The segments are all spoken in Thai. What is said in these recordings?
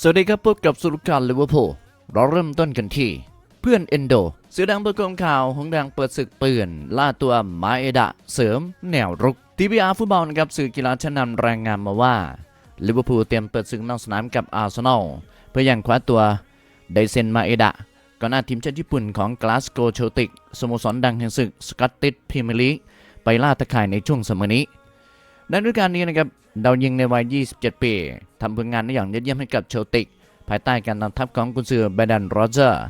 สวัสดีครับพบกับสุรการลิเวอร์พูลเราเริ่มต้นกันที่ เพื่อนเอนโด เสือดังประกงข่าวหงดังเปิดศึกปืน ล่าตัวมาเอดะ เสริมแนวรุกทีพีอาร์ฟุตบอลนะครับสื่อกีฬาชั้นนำรายงานมาว่าลิเวอร์พูลเตรียมเปิดศึกนอกสนามกับอาร์เซนอลเพื่อยังคว้าตัวไดเซนมาเอดะก่อนหน้าทีมชาติญี่ปุ่นของกลาสโกโชติกสโมสรดังแห่งศึกสกอตติชพรีเมียร์ลีกไปล่าตะข่ายในช่วงสมอนี้ ในฤดูกาลนี้นะครับดาวยิงในวัย 27 ปีทำผลงานได้อย่างยอดเยี่ยมให้กับเชลติก ภายใต้การนำทัพของกุนซือเบดันโรเจอร์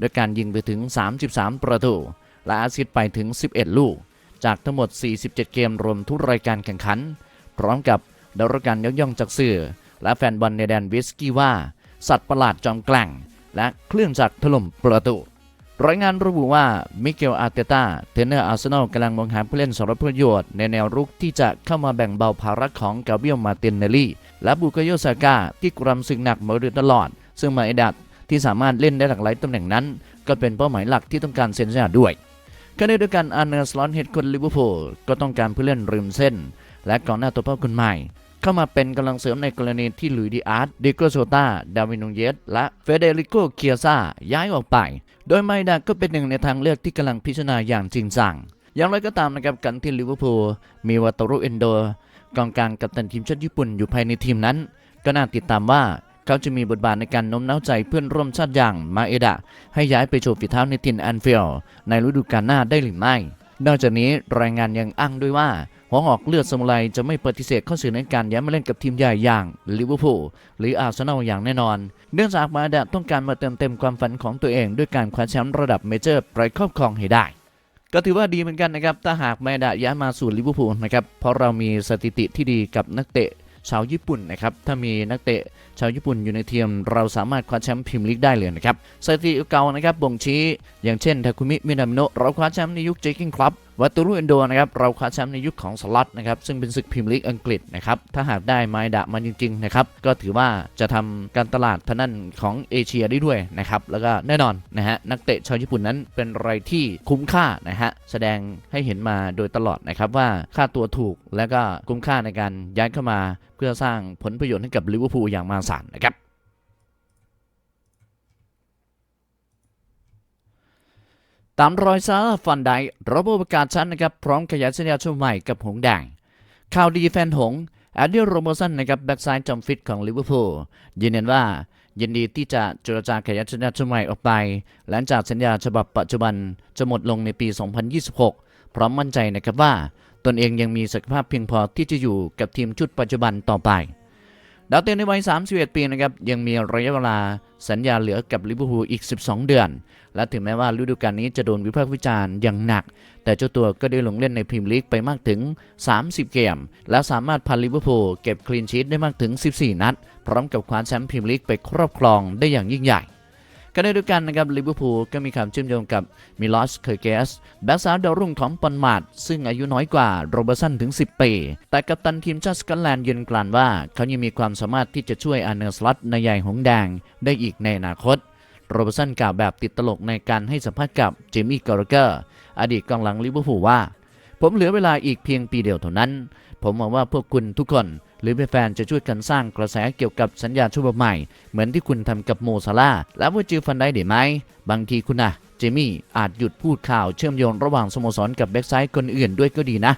ด้วยการยิงไปถึง 33 ประตู และอาซิสต์ไปถึง 11 ลูก จากทั้งหมด 47 เกมรวมทุกรายการแข่งขัน พร้อมกับได้รับการยกย่องจากสื่อ และแฟนบอลในแดนวิสกี้ว่า สัตว์ประหลาดจอมแกล่ง และเครื่องจักรถล่มประตู รายงานระบุว่ามิเกลอาร์เตต้าเทรนเนอร์อาร์เซนอลกำลังมองหาผู้เล่นสำหรับประโยชน์ในแนวรุกที่จะเข้ามาแบ่งเบาภาระของกาเบียลมาตินเนลลี่ และบุกโยซาก้าที่กรำศึกหนักมาโดยตลอด ซึ่งมาเอดัตที่สามารถเล่นได้หลากหลายตำแหน่งนั้น ก็เป็นเป้าหมายหลักที่ต้องการเซ็นสัญญาด้วยขณะเดียวกันอาร์เนอร์สลอนเฮดคนลิเวอร์พูลก็ต้องการผู้เล่นริมเส้น และกองหน้าตัวเป้าคนใหม่ เข้ามาเป็นกำลังเสริมในกรณีที่ลุยดิอาร์ตดิโกโซตาดาวินนูเยสและเฟเดริโกเคียซาย้ายออกไป โดยไมดาก็เป็นหนึ่งในทางเลือกที่กำลังพิจารณาอย่างจริงจังอย่างไรก็ตามนะครับกันที่ลิเวอร์พูลมีวาตารุเอนโดกองกลางกัปตันทีมชาติญี่ปุ่นอยู่ภายในทีมนั้น ก็น่าติดตามว่าเขาจะมีบทบาทในการโน้มน้าวใจเพื่อนร่วมชาติอย่างมาเอดะให้ย้ายไปโชว์ฝีเท้าในทินแอนฟิลในฤดูกาลหน้าได้หรือไม่ นอกจากนี้รายงานยังอ้างด้วยว่า หัวหอกเลือดสมุไรจะไม่ปฏิเสธข้อเสนอในการย้ายมาเล่นกับทีมใหญ่อย่างลิเวอร์พูลหรืออาร์เซนอลอย่างแน่นอน เนื่องจากมาดะต้องการมาเติมเต็มความฝันของตัวเอง ด้วยการคว้าแชมป์ระดับเมเจอร์ไปครอบครองให้ได้ ก็ถือว่าดีเหมือนกันนะครับถ้าหากมาดะย้ายมาสู่ลิเวอร์พูลนะครับเพราะเรามีสถิติที่ดีกับนักเตะชาวญี่ปุ่นนะครับ ถ้ามีนักเตะชาวญี่ปุ่นอยู่ในทีม เราสามารถคว้าแชมป์พรีเมียร์ลีกได้เลยนะครับสถิติเก่านะครับบ่งชี้ อย่างเช่นทาคุมิมินามโนะเราคว้าแชมป์ในยุคเจคิงคลับ วัตุรุเอนโดนะครับเราคว้าแชมป์ในยุคของสล็อตนะครับซึ่งเป็นศึกพรีเมียร์ลีกอังกฤษนะครับถ้าหากได้ไม้ดะมาจริงๆนะครับก็ถือว่าจะทำการตลาดทางนั้นของเอเชียได้ด้วยนะครับแล้วก็แน่นอนนะฮะนักเตะชาวญี่ปุ่นนั้นเป็นอะไรที่คุ้มค่านะฮะแสดงให้เห็นมาโดยตลอดนะครับว่าค่าตัวถูกและก็คุ้มค่าในการย้ายเข้ามา เพื่อสร้างผลประโยชน์ให้กับลิเวอร์พูลอย่างมหาศาลนะครับ ตามรอยซาฟันไดระบประกาศชั้นนะครับพร้อมขยายสัญญาช่วใหม่กับหงแดงข่าวดีแฟนหงแอดเดียโรโมสันนะครับแบ็กซ้ายจอมฟิตของลิเวอร์พูลยืนยันว่ายินดีที่จะเจรจาขยายสัญญาช่วใหม่ออกไป หลังจากสัญญาฉบับปัจจุบันจะหมดลงในปี 2026 พร้อมมั่นใจนะครับว่า ตนเองยังมีศักยภาพเพียงพอที่จะอยู่กับทีมชุดปัจจุบันต่อไป ดาวเตนในวัย 31 ปีนะครับยังมีระยะเวลาสัญญาเหลือกับลิเวอร์พูลอีก 12 เดือน และถึงแม้ว่าฤดูกาลนี้จะโดนวิพากษ์วิจารณ์อย่างหนัก แต่เจ้าตัวก็ได้ลงเล่นในพรีเมียร์ลีกไปมากถึง 30 เกม และสามารถพาลิเวอร์พูลเก็บคลีนชีตได้มากถึง 14 นัด พร้อมกับคว้าแชมป์พรีเมียร์ลีกไปครอบครองได้อย่างยิ่งใหญ่ ขณะเดียวกันนะครับลิเวอร์พูลก็มีความเชื่อมโยงกับมิลอสเคอร์เกสแบ็กซ้ายดาวรุ่งของปอนมาดซึ่งอายุน้อยกว่าโรเบอร์สันถึง 10 ปี แต่กัปตันทีมชาติสกอตแลนด์ยืนกลั่นว่า เขายังมีความสามารถที่จะช่วยอาร์เนอร์สล็อตในใหญ่หงแดงได้อีกในอนาคตโรเบอร์สันกล่าวแบบติดตลกในการให้สัมภาษณ์กับเจมี่กอร์เกอร์อดีตกองหลังลิเวอร์พูลว่า ผมเหลือเวลาอีกเพียงปีเดียวเท่านั้น ผมหวังว่าพวกคุณทุกคน หรือแฟนๆจะช่วยกันสร้างกระแสเกี่ยวกับสัญญาฉบับใหม่ เหมือนที่คุณทำกับโมซาลาและว่าจือฟันได้หรือไหมบางทีคุณนะเจมี่อาจหยุดพูดข่าวเชื่อมโยงระหว่างสโมสรกับแบ็กไซด์คนอื่นด้วยก็ดีนะ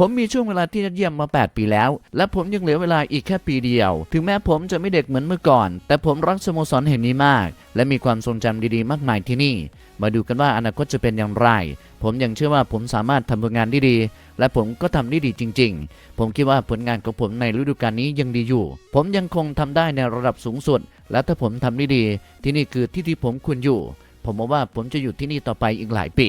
ผมมีช่วงเวลาที่ยอดเยี่ยมมา 8 ปีแล้ว และผมยังเหลือเวลาอีกแค่ปีเดียว ถึงแม้ผมจะไม่เด็กเหมือนเมื่อก่อน แต่ผมรักสโมสรแห่งนี้มาก และมีความทรงจำดีๆ มากมายที่นี่ มาดูกันว่าอนาคตจะเป็นอย่างไร ผมยังเชื่อว่าผมสามารถทำผลงานได้ดี และผมก็ทำได้ดีจริง ๆ ผมคิดว่าผลงานของผมในฤดูกาลนี้ยังดีอยู่ ผมยังคงทำได้ในระดับสูงสุด และถ้าผมทำได้ดี ที่นี่คือที่ที่ผมควรอยู่ ผมมองว่าผมจะอยู่ที่นี่ต่อไปอีกหลายปี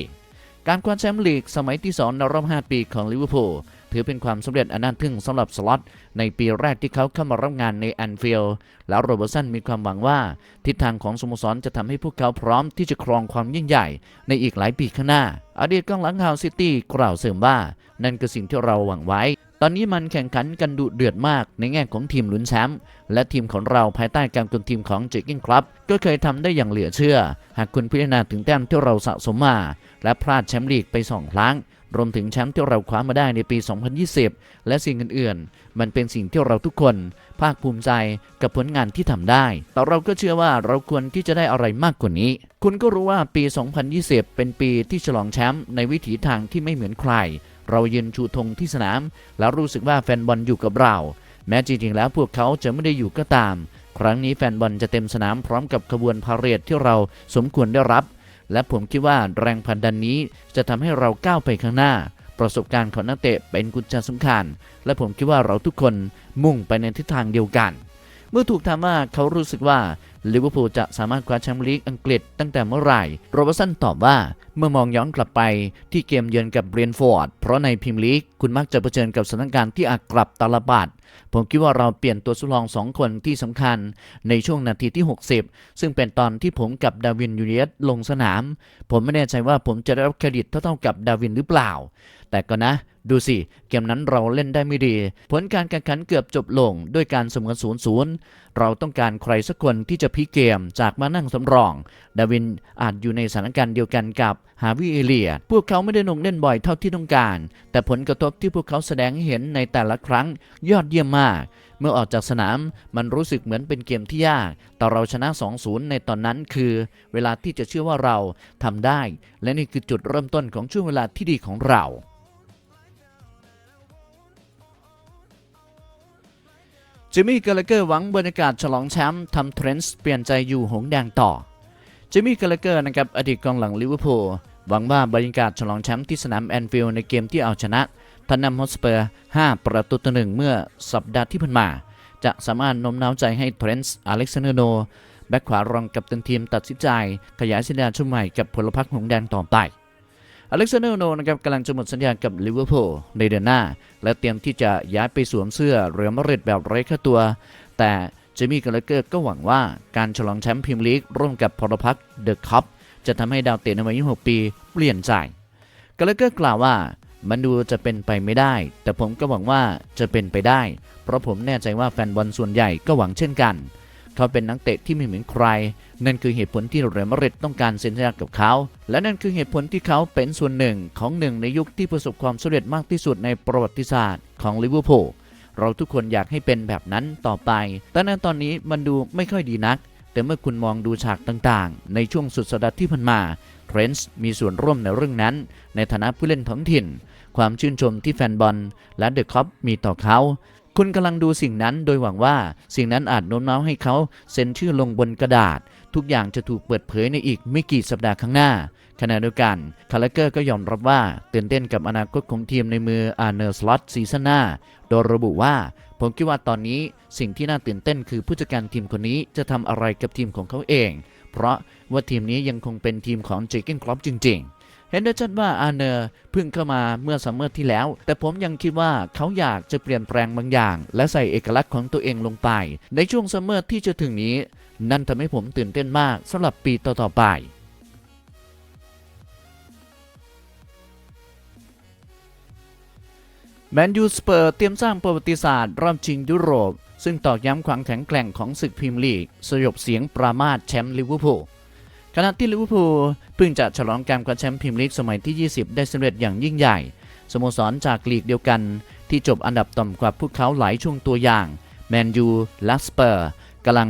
การคว้าแชมป์ลีกสมัยที่ 2 ในรอบ 5 ปีของลิเวอร์พูลถือเป็นความสำเร็จอันน่าทึ่งสำหรับสล็อตในปีแรกที่เขาเข้ามารับงานในแอนฟิลด์แล้วโรเบอร์สันมีความหวังว่า ทิศทางของสโมสรจะทำให้พวกเขาพร้อมที่จะครองความยิ่งใหญ่ในอีกหลายปีข้างหน้า อดีตกองหลังฮาวซิตี้กล่าวเสริมว่า นั่นคือสิ่งที่เราหวังไว้ ตอนนี้มันแข่งขันกันดุเดือดมากในแง่ของทีมลุ้นแชมป์และทีมของเราภายใต้การกุมทีมของเจกิ้งครับก็เคยทำได้อย่างเหลือเชื่อ หากคุณพิจารณาถึงแต้มที่เราสะสมมา และพลาดแชมป์ลีกไปสองครั้ง รวมถึงแชมป์ที่เราคว้ามาได้ในปี 2020 และสิ่งอื่นๆ มันเป็นสิ่งที่เราทุกคน ภาคภูมิใจกับผลงานที่ทำได้ แต่เราก็เชื่อว่าเราควรที่จะได้อะไรมากกว่านี้ คุณก็รู้ว่าปี 2020 เป็นปีที่ฉลองแชมป์ในวิถีทางที่ไม่เหมือนใคร เรายืนชูธงที่สนาม แล้วรู้สึกว่าแฟนบอลอยู่กับเรา แม้จริงๆแล้วพวกเขาจะไม่ได้อยู่ก็ตาม ครั้งนี้แฟนบอลจะเต็มสนามพร้อมกับขบวนพาเหรดที่เราสมควรได้รับ และผมคิดว่าแรงผลักดันนี้จะทำให้เราก้าวไปข้างหน้า ประสบการณ์ของนักเตะเป็นกุญแจสำคัญ และผมคิดว่าเราทุกคนมุ่งไปในทิศทางเดียวกัน เมื่อถูกถามว่าเขารู้สึกว่าลิเวอร์พูลจะสามารถคว้าแชมป์ลีกอังกฤษตั้งแต่เมื่อไหร่ โรเบสันตอบว่าเมื่อมองย้อนกลับไปที่เกมเยือนกับเบรนฟอร์ด เพราะในพรีเมียร์ลีกคุณมักจะเผชิญกับสถานการณ์ที่อาจกลับตาลบัดผมคิดว่าเราเปลี่ยนตัวสุรองสองคนที่สำคัญในช่วงนาทีที่ 60 ซึ่งเป็นตอนที่ผมกับดาวินยูเนียสลงสนาม ผมไม่แน่ใจว่าผมจะได้รับเครดิตเท่าๆกับดาวินหรือเปล่า แต่ก็นะ ดูสิ เกมนั้นเราเล่นได้ไม่ดี ผลการแข่งขันเกือบจบลงด้วยการเสมอศูนย์ศูนย์เราต้องการใครสักคนที่จะพลิกเกมจากมานั่งสำรอง ดาวินอาจอยู่ในสถานการณ์เดียวกันกับฮาวิเอเลีย พวกเขาไม่ได้ลงเล่นบ่อยเท่าที่ต้องการ แต่ผลกระทบที่พวกเขาแสดงให้เห็นในแต่ละครั้งยอดเยี่ยมมาก เมื่อออกจากสนามมันรู้สึกเหมือนเป็นเกมที่ยาก แต่เราชนะ 2-0 ในตอนนั้นคือ เวลาที่จะเชื่อว่าเราทำได้ และนี่คือจุดเริ่มต้นของช่วงเวลาที่ดีของเรา จิมมี่กาลเกอร์หวังบรรยากาศฉลองแชมป์ทำเทรนส์เปลี่ยนใจอยู่หงแดงต่อ จิมมี่กาลเกอร์นะครับอดีตกองหลังลิเวอร์พูลหวังว่าบรรยากาศฉลองแชมป์ที่สนามแอนฟิลด์ในเกมที่เอาชนะทันนัมฮอสเปอร์ 5 ประตูต่อหนึ่งเมื่อสัปดาห์ที่ผ่านมา จะสามารถโน้มน้าวใจให้เทรนส์อเล็กซานเดอร์โนแบ็คขวารองกับตันทีมตัดสินใจ ขยายสัญญาชุดใหม่กับพลพรรคหงแดงต่อไป อเล็กซานเดอร์โนนะครับกำลังจะหมดสัญญากับลิเวอร์พูลในเดือนหน้า และเตรียมที่จะย้ายไปสวมเสื้อเรอัลมาดริดแบบไร้ค่าตัว แต่เจมี่กาลเกอร์ก็หวังว่าการฉลองแชมป์พรีเมียร์ลีกร่วมกับพลพรรคเดอะคัพจะทำให้ดาวเตะในวัย26ปีเปลี่ยนใจกาลเกอร์กล่าวว่ามันดูจะเป็นไปไม่ได้ แต่ผมก็หวังว่าจะเป็นไปได้ เพราะผมแน่ใจว่าแฟนบอลส่วนใหญ่ก็หวังเช่นกัน เขาเป็นนักเตะที่ไม่เหมือนใคร นั่นคือเหตุผลที่เรอัลมาดริดต้องการเซ็นสัญญากับเขา และนั่นคือเหตุผลที่เขาเป็นส่วนหนึ่งของหนึ่งในยุคที่ประสบความสำเร็จมากที่สุดในประวัติศาสตร์ของลิเวอร์พูลเราทุกคนอยากให้เป็นแบบนั้นต่อไป แต่ในตอนนี้มันดูไม่ค่อยดีนัก แต่เมื่อคุณมองดูฉากต่างๆ ในช่วงสุดสัปดาห์ที่ผ่านมา เทรนส์มีส่วนร่วมในเรื่องนั้น ในฐานะผู้เล่นท้องถิ่น ความชื่นชมที่แฟนบอลและเดอะคอปมีต่อเขา คุณกำลังดูสิ่งนั้นโดยหวังว่าสิ่งนั้นอาจโน้มน้าวให้เขาเซ็นชื่อลงบนกระดาษ ทุกอย่างจะถูกเปิดเผยในอีกไม่กี่สัปดาห์ข้างหน้าขณะเดียวกันคาร์ลเกอร์ก็ยอมรับว่าตื่นเต้นกับอนาคตของทีมในมืออาร์เนอร์สล็อตซีซั่นหน้า โดยระบุว่า ผมคิดว่าตอนนี้สิ่งที่น่าตื่นเต้นคือผู้จัดการทีมคนนี้จะทำอะไรกับทีมของเขาเอง เพราะว่าทีมนี้ยังคงเป็นทีมของเจเกนครอปจริง ๆ เห็นได้ชัดว่าอาเนอร์เพิ่งเข้ามาเมื่อซัมเมอร์ที่แล้ว แต่ผมยังคิดว่าเขาอยากจะเปลี่ยนแปลงบางอย่าง และใส่เอกลักษณ์ของตัวเองลงไป ในช่วงซัมเมอร์ที่จะถึงนี้ นั่นทำให้ผมตื่นเต้นมากสำหรับปีต่อๆไปแมนยูสเปอร์เตรียมสร้างประวัติศาสตร์รอบชิงยุโรป ซึ่งตอกย้ำความแข็งแกร่งของศึกพรีเมียร์ลีก สยบเสียงปรามาสแชมป์ลิเวอร์พูล ขณะที่ลิเวอร์พูลเพิ่งจะฉลองการคว้าแชมป์พรีเมียร์ลีกสมัยที่ 20 ได้สำเร็จอย่างยิ่งใหญ่ สโมสรจากลีกเดียวกัน ที่จบอันดับต่ำกว่าพวกเขาหลายช่วงตัวอย่างแมนยูและสเปอร์กำลัง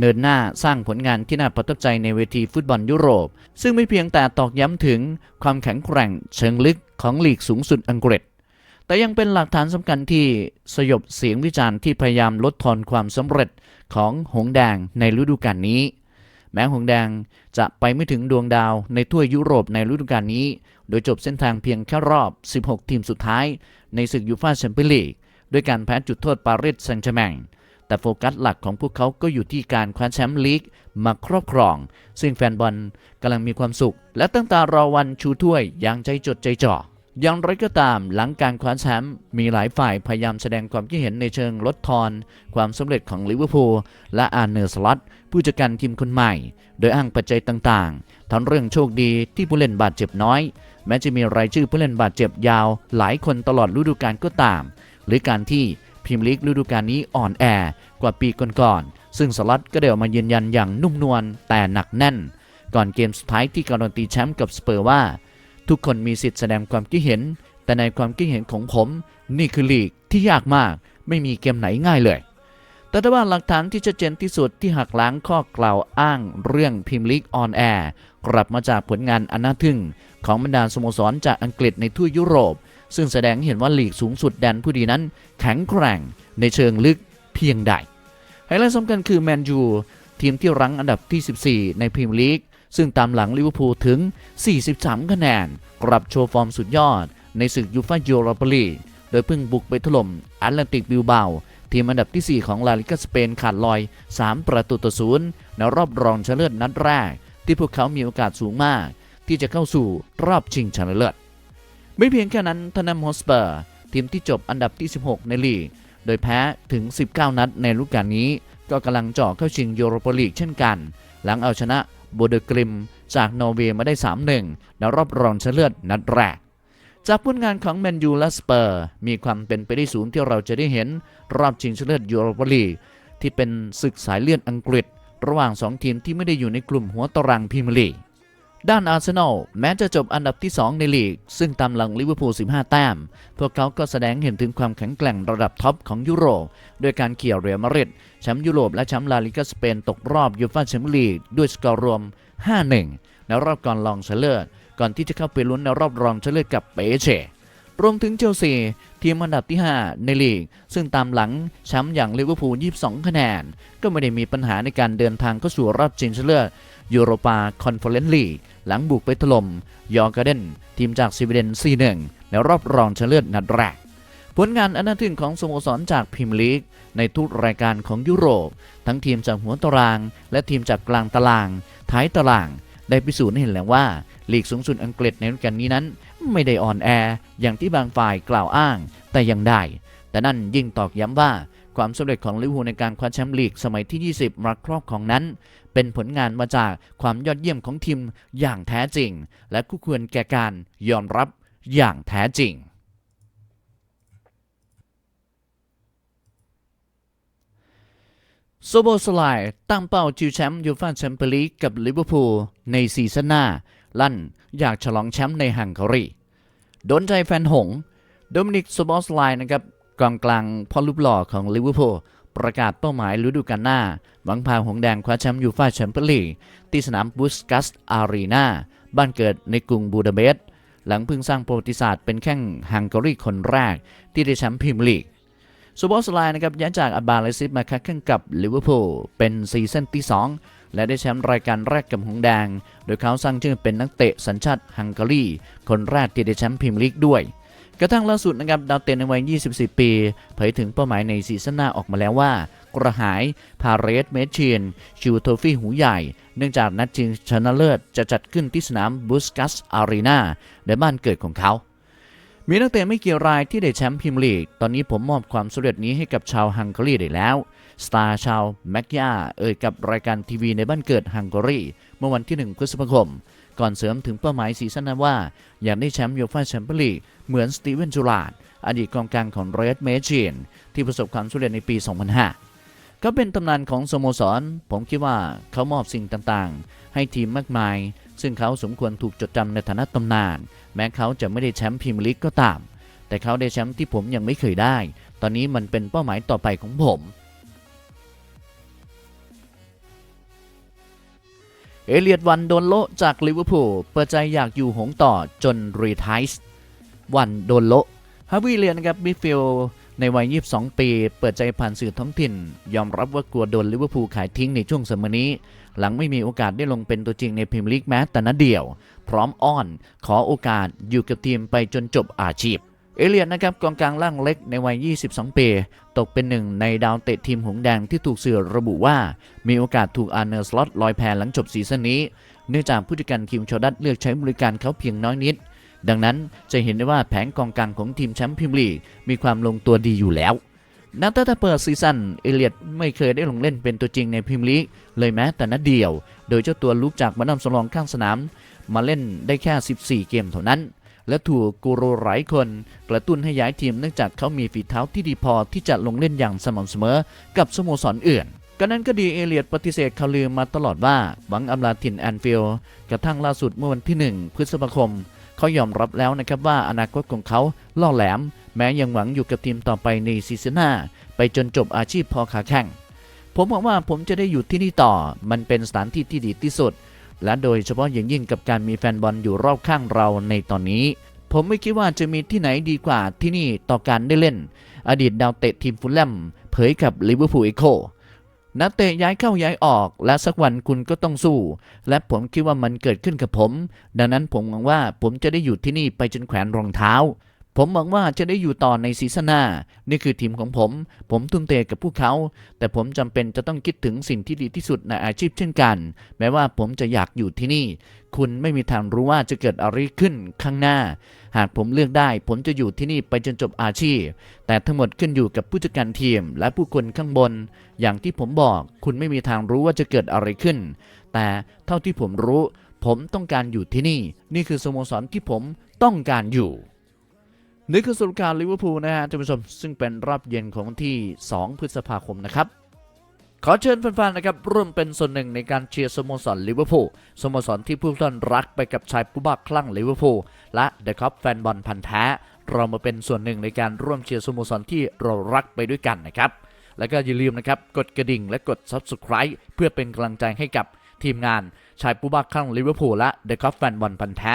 เดินหน้าสร้างผลงานที่น่าประทับใจในเวทีฟุตบอลยุโรป ซึ่งไม่เพียงแต่ตอกย้ำถึงความแข็งแกร่งเชิงลึกของลีกสูงสุดอังกฤษ แต่ยังเป็นหลักฐานสำคัญที่สยบเสียงวิจารณ์ที่พยายามลดทอนความสำเร็จของหงแดงในฤดูกาลนี้ แม้หงแดงจะไปไม่ถึงดวงดาวในทั่วยุโรปในฤดูกาลนี้ โดยจบเส้นทางเพียงแค่รอบ 16 ทีมสุดท้าย ในศึกยูฟ่าแชมเปี้ยนลีกด้วยการแพ้จุดโทษปารีสแซงต์แชร์แมงแต่โฟกัสหลักของพวกเขาก็อยู่ที่การคว้าแชมป์ลีกมาครอบครอง ซึ่งแฟนบอลกำลังมีความสุข และตั้งตารอวันชูถ้วยอย่างใจจดใจจ่อ อย่างไรก็ตามหลังการคว้าแชมป์มีหลายฝ่ายพยายามแสดงความคิดเห็นในเชิงลดทอน ความสำเร็จของลิเวอร์พูลและอาร์เนอร์สล็อตผู้จัดการทีมคนใหม่ โดยอ้างปัจจัยต่างๆ ทั้งเรื่องโชคดีที่ผู้เล่นบาดเจ็บน้อย แม้จะมีรายชื่อผู้เล่นบาดเจ็บยาว หลายคนตลอดฤดูกาลก็ตาม หรือการที่พรีเมียร์ลีกฤดูกาลนี้อ่อนแอกว่าปีก่อนๆซึ่งสล็อตก็ได้ออกมายืนยันอย่างนุ่มนวลแต่หนักแน่น ก่อนเกมสุดท้ายที่การันตีแชมป์กับสเปอร์ว่า ทุกคนมีสิทธิ์แสดงความคิดเห็น แต่ในความคิดเห็นของผม นี่คือลีกที่ยากมาก ไม่มีเกมไหนง่ายเลย แต่ถ้าว่าหลักฐานที่ชัดเจนที่สุดที่หักล้างข้อกล่าวอ้างเรื่องพิมลีกออนแอร์กลับมาจากผลงานอันน่าทึ่ง ของบรรดาสโมสรจากอังกฤษในทั่วยุโรป ซึ่งแสดงเห็นว่าลีกสูงสุดแดนผู้ดีนั้น แข็งแกร่งในเชิงลึกเพียงใดไฮไลท์สำคัญคือแมนยูทีมที่รั้งอันดับที่ 14 ในพรีเมียร์ลีก ซึ่งตามหลังลิเวอร์พูลถึง 43 คะแนน กลับโชว์ฟอร์มสุดยอด ในศึกยูฟ่ายูโรปาลีกโดยเพิ่งบุกไปถล่มแอตแลนติกบิลเบาทีมอันดับที่ 4 ของลาลิกาสเปนขาดลอย 3 ประตูต่อศูนย์ในรอบรองชนะเลิศนัดแรก ที่พวกเขามีโอกาสสูงมาก ที่จะเข้าสู่รอบชิงชนะเลิศไม่เพียงแค่นั้นทนามฮอสเปอร์ทีมที่จบอันดับที่ 16 ในลีก โดยแพ้ถึง 19 นัดในฤดูกาลนี้ ก็กำลังเจาะเข้าชิงยูโรปาลีกเช่นกัน หลังเอาชนะ โบเดกริม จากนอร์เวย์มาได้ 3-1 ในรอบรองชนะเลือดนัดแรก จากผลงานของแมนยูและสเปอร์ มีความเป็นไปได้สูงที่เราจะได้เห็น รอบชิงชนะเลือดยูโรปาลีที่เป็นศึกสายเลือดอังกฤษ ระหว่าง 2 ทีมที่ไม่ได้อยู่ในกลุ่มหัวตารางพรีเมียร์ลีก ด้านอาร์เซนอลแม้จะจบอันดับที่ 2 ในลีก ซึ่งตามหลังลิเวอร์พูล 15 แต้ม พวกเขาก็แสดงเห็นถึงความแข็งแกร่งระดับท็อปของยุโรป ด้วยการเขี่ยเรียมาริดแชมป์ยุโรปและแชมป์ลาลิกาสเปนตกรอบยูฟ่าแชมเปี้ยนลีกด้วยสกอร์รวม 5-1 ในรอบก่อนรองชนะเลิศก่อนที่จะเข้าไปลุ้นในรอบรองชนะเลิศกับเปเช่ รวมถึงเชลซีทีมอันดับที่ 5 ในลีก ซึ่งตามหลังแชมป์อย่างลิเวอร์พูล 22 คะแนน ก็ไม่ได้มีปัญหาในการเดินทางเข้าสู่รอบชิงชนะเลิศยูโรปาคอนเฟอเรนซ์ลีก หลังบุกไปถล่มยอร์กาเดน ทีมจากสวีเดน 4-1 ในรอบรองชนะเลิศนัดแรกผลงานอันน่าทึ่งของสโมสรจากพรีเมียร์ลีก ในทุกรายการของยุโรป ทั้งทีมจากหัวตาราง และทีมจากกลางตาราง ท้ายตาราง ได้พิสูจน์ให้เห็นแล้วว่า ลีกสูงสุดอังกฤษในฤดูกาลนี้นั้น ไม่ได้อ่อนแออย่างที่บางฝ่ายกล่าวอ้าง แต่ยังได้ แต่นั่นยิ่งตอกย้ำว่าความสำเร็จของลิเวอร์พูลในการคว้าแชมป์ลีกสมัยที่ 20 มาครอบของนั้น เป็นผลงานมาจากความยอดเยี่ยมของทีมอย่างแท้จริง และคู่ควรแก่การยอมรับอย่างแท้จริง โซโบสไลตั้งเป้าชิวแชมป์ยูฟ่าแชมเปี้ยนลีกกับลิเวอร์พูลในซีซั่นหน้า ลั่นอยากฉลองแชมป์ในฮังการีโดนใจแฟนหงโดมินิกซโบสไลน์นะครับกองกลางพ่อรูปหล่อของลิเวอร์พูลประกาศเป้าหมายฤดูกาลหน้า หวังพาหงแดงคว้าแชมป์ยูฟ่าแชมเปี้ยนลีกที่สนามบุสกัสอารีนาบ้านเกิดในกรุงบูดาเปสต์หลังเพิ่งสร้างประวัติศาสตร์เป็นแข้งฮังการีคนแรกที่ได้แชมป์พรีเมียร์ลีกซูบอสไลน์นะครับย้ายจากอาบาเลซิสมาค้าแข่งกับลิเวอร์พูลเป็นซีซั่นที่2 และได้แชมป์รายการแรกกับหงแดง โดยเขาสร้างชื่อเป็นนักเตะสัญชาติฮังการี คนแรกที่ได้แชมป์พรีเมียร์ลีกด้วย กระทั่งล่าสุดนะครับดาวเตะในวัย 24 ปีเผยถึงเป้าหมายในซีซั่นหน้าออกมาแล้วว่ากระหายพาเรสเมชินชิวโทฟี่หูใหญ่ เนื่องจากนัดชิงชนะเลิศจะจัดขึ้นที่สนามบุสกัสอารีนาในบ้านเกิดของเขามีนักเตะไม่กี่รายที่ได้แชมป์พรีเมียร์ลีก ตอนนี้ผมมอบความสำเร็จนี้ให้กับชาวฮังการีได้แล้ว สตาร์ชาวแมกยาเอ่ยกับรายการทีวีในบ้านเกิดฮังการีเมื่อวันที่ 1 พฤษภาคม ก่อนเสริมถึงเป้าหมายซีซั่นหน้าว่า อยากได้แชมป์ยูฟ่าแชมเปี้ยนลีกเหมือนสตีเวนจูลาดอดีตกองกลางของเรดเมจินที่ประสบความสำเร็จในปี 2005เขาเป็นตำนานของสโมสร ผมคิดว่าเขามอบสิ่งต่างๆ ให้ทีมมากมาย ซึ่งเขาสมควรถูกจดจำในฐานะตำนาน แม้เขาจะไม่ได้แชมป์พรีเมียร์ลีกก็ตาม แต่เขาได้แชมป์ที่ผมยังไม่เคยได้ ตอนนี้มันเป็นเป้าหมายต่อไปของผม เอเลียดวันโดนโละจากลิเวอร์พูลเปิดใจอยากอยู่หงส์ต่อจนรีไทส์วันโดนโละฮาวิเลียนนะครับมิฟิลในวัย 22 ปี เปิดใจผ่านสื่อท้องถิ่น ยอมรับว่ากลัวโดนลิเวอร์พูลขายทิ้งในช่วงสมัยนี้ หลังไม่มีโอกาสได้ลงเป็นตัวจริงในพรีเมียร์ลีกแม้แต่นัดเดียว พร้อมอ้อน ขอโอกาสอยู่กับทีมไปจนจบอาชีพ เอเลียนนะครับกองกลางล่างเล็กในวัย 22 ปี ตกเป็นหนึ่งในดาวเตะทีมหงแดงที่ถูกสื่อระบุว่า มีโอกาสถูกอาร์เนอร์สล็อตลอยแพหลังจบซีซั่นนี้ เนื่องจากผู้จัดการคิมชอดัตเลือกใช้บริการเขาเพียงน้อยนิด ดังนั้นจะเห็นได้ว่าแผงกองกลางของทีมแชมป์พรีเมียร์ลีกมีความลงตัวดีอยู่แล้วนับตั้งแต่เปิดซีซั่นเอเลียดไม่เคยได้ลงเล่นเป็นตัวจริงในพรีเมียร์ลีกเลยแม้แต่นัดเดียว โดยเจ้าตัวลุกจากมานำสำรองข้างสนาม มาเล่นได้แค่ 14 เกมเท่านั้น และถูกกูโรหลายคน กระตุ้นให้ย้ายทีมเนื่องจากเขามีฝีเท้าที่ดีพอที่จะลงเล่นอย่างสม่ำเสมอ กับสโมสรอื่นก็นั้นก็ดีเอเลียดปฏิเสธข่าวลือมาตลอดว่าหวังอำลาถิ่นแอนฟิลด์กระทั่งล่าสุดเมื่อวันที่ 1 พฤษภาคม เขายอมรับแล้วนะครับว่าอนาคตของเขาล่อแหลม แม้ยังหวังอยู่กับทีมต่อไปในซีซั่นหน้าไปจนจบอาชีพพอขาแข่ง ผมหวังว่าผมจะได้อยู่ที่นี่ต่อ มันเป็นสถานที่ที่ดีที่สุด และโดยเฉพาะอย่างยิ่งกับการมีแฟนบอลอยู่รอบข้างเราในตอนนี้ ผมไม่คิดว่าจะมีที่ไหนดีกว่าที่นี่ต่อการได้เล่น อดีตดาวเตะทีมฟุลแลมเผยกับลิเวอร์พูลเอโคนักเตะย้ายเข้าย้ายออก และสักวันคุณก็ต้องสู้ และผมคิดว่ามันเกิดขึ้นกับผม ดังนั้นผมหวังว่าผมจะได้อยู่ที่นี่ไปจนแขวนรองเท้า ผมหวังว่าจะได้อยู่ต่อในซีซั่นหน้า นี่คือทีมของผม ผมทุ่มเทกับพวกเขา แต่ผมจำเป็นจะต้องคิดถึงสิ่งที่ดีที่สุดในอาชีพเช่นกัน แม้ว่าผมจะอยากอยู่ที่นี่ คุณไม่มีทางรู้ว่าจะเกิดอะไรขึ้นข้างหน้า หากผมเลือกได้ ผมจะอยู่ที่นี่ไปจนจบอาชีพ แต่ทั้งหมดขึ้นอยู่กับผู้จัดการทีม และผู้คนข้างบน อย่างที่ผมบอก คุณไม่มีทางรู้ว่าจะเกิดอะไรขึ้น แต่เท่าที่ผมรู้ ผมต้องการอยู่ที่นี่ นี่คือสโมสรที่ผมต้องการอยู่ นี่คือสรุปการลิเวอร์พูลนะฮะท่านผู้ชมซึ่งเป็นรอบเย็นของวันที่ 2 พฤษภาคมนะครับขอเชิญแฟนๆนะครับร่วมเป็นส่วนหนึ่งในการเชียร์สโมสรลิเวอร์พูลสโมสรที่ผู้ท่านรักไปกับชายผู้บ้าคลั่งลิเวอร์พูลและเดอะคัพแฟนบอลพันธ์แท้ เรามาเป็นส่วนหนึ่งในการร่วมเชียร์สโมสรที่เรารักไปด้วยกันนะครับ แล้วก็อย่าลืมนะครับกดกระดิ่งและกด Subscribe เพื่อเป็นกำลังใจให้กับทีมงานชายผู้บ้าคลั่งลิเวอร์พูลและเดอะคัพแฟนบอลพันธ์แท้